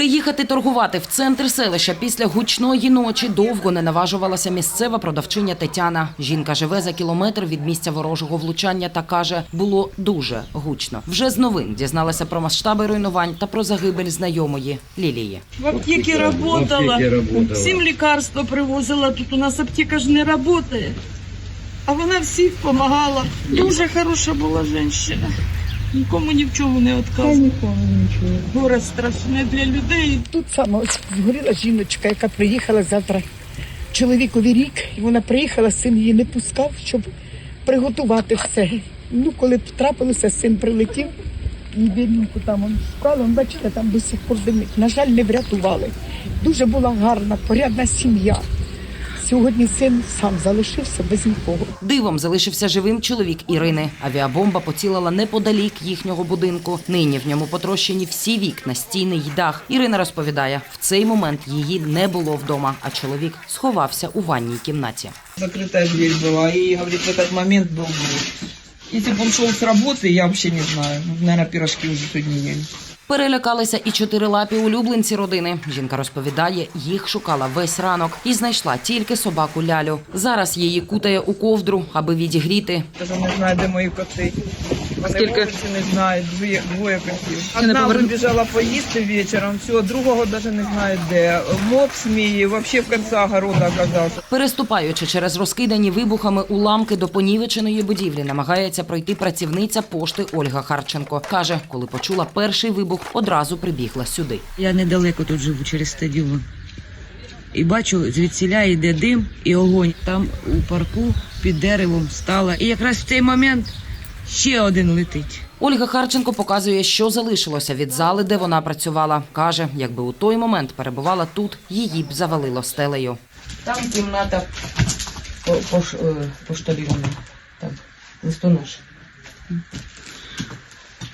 Приїхати торгувати в центр селища після гучної ночі довго не наважувалася місцева продавчиня Тетяна. Жінка живе за кілометр від місця ворожого влучання та каже, було дуже гучно. Вже з новин дізналася про масштаби руйнувань та про загибель знайомої Лілії. В аптеке работала. всім лекарства привозила. Тут у нас аптека ж не працює. А вона всім допомагала. Дуже хороша була жінка. Нікому ні в чому не відказувала. Горе страшне для людей. Тут саме ось згоріла жіночка, яка приїхала завтра чоловікові рік, і вона приїхала, син її не пускав, щоб приготувати все. Ну, коли б трапилося, син прилетів, і бідненьку там он шукали, он, бачите, там до сих пор димить. На жаль, не врятували. Дуже була гарна, порядна сім'я. Сьогодні син сам залишився без нікого. Дивом залишився живим чоловік Ірини. Авіабомба поцілила неподалік їхнього будинку. Нині в ньому потрощені всі вікна, стіни й дах. Ірина розповідає, в цей момент її не було вдома, а чоловік сховався у ванній кімнаті. закрытая дверь была, и, говорит, в этот момент был взрыв. Если бы он шел с работы, я вообще не знаю. Наверное, пирожки уже сегодня ели. Перелякалися і чотирилапі улюбленці родини. Жінка розповідає, їх шукала весь ранок і знайшла тільки собаку лялю. Зараз її кутає у ковдру, аби відігріти. Даже не знаю, де мої коти. Вони Скільки? вулиці не знають, двоє, двоє котів. Не Одна поверну- вибіжала поїсти вечором, все, другого даже не знаю де. Мопс мій вообще в кінці огорода оказався. Переступаючи через розкидані вибухами уламки до понівеченої будівлі, намагається пройти працівниця пошти Ольга Харченко. Каже, коли почула перший вибух, одразу прибігла сюди. Я недалеко тут живу через стадіон. І бачу, звідсіля йде дим і огонь. Там у парку під деревом стала. І якраз в цей момент ще один летить. Ольга Харченко показує, що залишилося від зали, де вона працювала. Каже, якби у той момент перебувала тут, її б завалило стелею. Там кімната пошталівана. Так, листонош.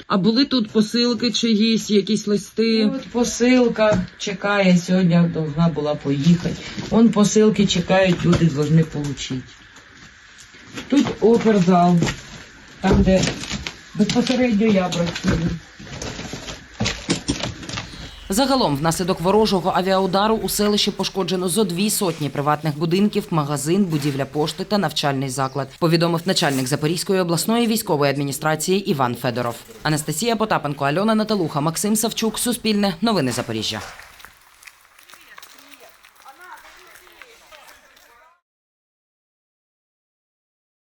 А були тут посилки чиїсь, якісь листи? От посилка чекає, сьогодні должна була поїхати. Вон посилки чекають, люди повинні отримати. Тут оперзал, там, де безпосередньо я працюю. Загалом, внаслідок ворожого авіаудару у селищі пошкоджено зо дві сотні приватних будинків, магазин, будівля пошти та навчальний заклад. Повідомив начальник Запорізької обласної військової адміністрації Іван Федоров. Анастасія Потапенко, Альона Наталуха, Максим Савчук. Суспільне. Новини Запоріжжя.